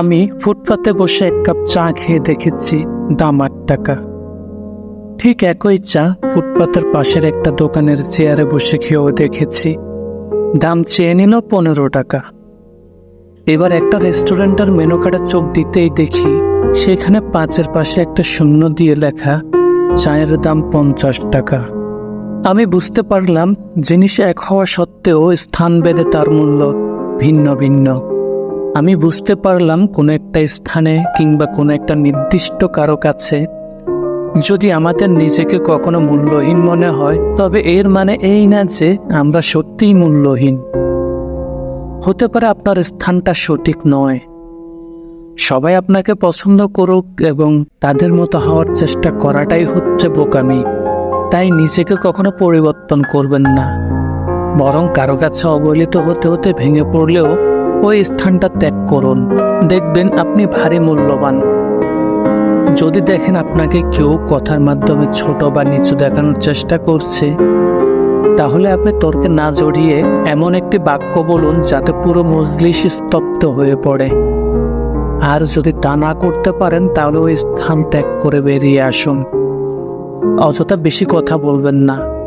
আমি ফুটপাতে বসে এক কাপ চা খেয়ে দেখেছি, দাম আট টাকা। ঠিক একই চা ফুটপাতের পাশের একটা দোকানের চেয়ারে বসে খেয়েও দেখেছি, দাম চেয়ে নিল পনেরো টাকা। এবার একটা রেস্টুরেন্টের মেনু কার্ডে চোখ দিতেই দেখি, সেখানে পাঁচের পাশে একটা শূন্য দিয়ে লেখা, চায়ের দাম পঞ্চাশ টাকা। আমি বুঝতে পারলাম, জিনিস এক হওয়া সত্ত্বেও স্থান ভেদে তার মূল্য ভিন্ন ভিন্ন। আমি বুঝতে পারলাম কোনো একটা স্থানে কিংবা কোনো একটা নির্দিষ্ট কারও কাছে যদি আমাদের নিজেকে কখনো মূল্যহীন মনে হয়, তবে এর মানে এই না যে আমরা সত্যিই মূল্যহীন। হতে পারে আপনার স্থানটা সঠিক নয়। সবাই আপনাকে পছন্দ করুক এবং তাদের মতো হওয়ার চেষ্টা করাটাই হচ্ছে বোকামি। তাই নিজেকে কখনো পরিবর্তন করবেন না। বরং কারও কাছে অবহেলিত হতে হতে ভেঙে পড়লেও ওই স্থানটা ত্যাগ করুন। দেখবেন আপনি ভারী মূল্যবান। যদি দেখেন আপনাকে কেউ কথার মাধ্যমে ছোট বা নিচু দেখানোর চেষ্টা করছে, তাহলে আপনি তর্কে না জড়িয়ে এমন একটি বাক্য বলুন যাতে পুরো মজলিস স্তব্ধ হয়ে পড়ে। আর যদি তা না করতে পারেন, তাহলে ওই স্থান ত্যাগ করে বেরিয়ে আসুন। অযথা বেশি কথা বলবেন না।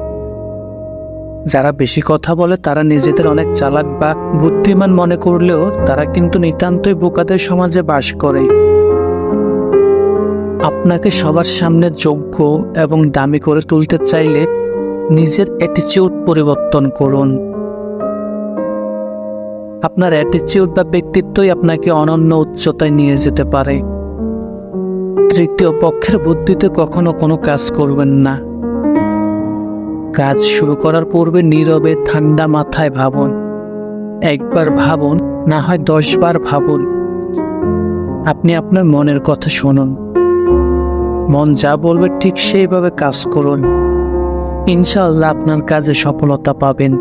যারা বেশি কথা বলে তারা নিজেদের অনেক চালাক বা বুদ্ধিমান মনে করলেও তারা কিন্তু নিতান্তই বোকাদের সমাজে বাস করে। আপনাকে সবার সামনে যোগ্য এবং দামি করে তুলতে চাইলে নিজের অ্যাটিচিউড পরিবর্তন করুন। আপনার অ্যাটিচিউড বা ব্যক্তিত্বই আপনাকে অনন্য উচ্চতায় নিয়ে যেতে পারে। তৃতীয় পক্ষের বুদ্ধিতে কখনো কোনো কাজ করবেন না। কাজ শুরু করার পূর্বে নীরবে ঠান্ডা মাথায় ভাবুন। একবার ভাবুন, না হয় দশবার ভাবুন। আপনি আপনার মনের কথা শুনুন। মন যা বলবে ঠিক সেইভাবে কাজ করুন। ইনশাআল্লাহ আপনার কাজে সফলতা পাবেন।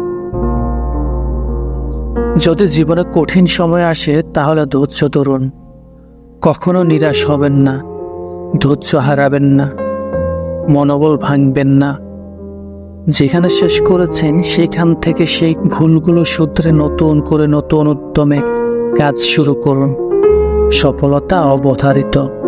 যদি জীবনে কঠিন সময় আসে, তাহলে ধৈর্য ধরুন। কখনো নিরাশ হবেন না। ধৈর্য হারাবেন না। মনোবল ভাঙবেন না। যেখানে শেষ করেছেন, সেখান থেকে সেই ভুলগুলো শুধরে নতুন করে নতুন উদ্যমে কাজ শুরু করুন। সফলতা অবধারিত।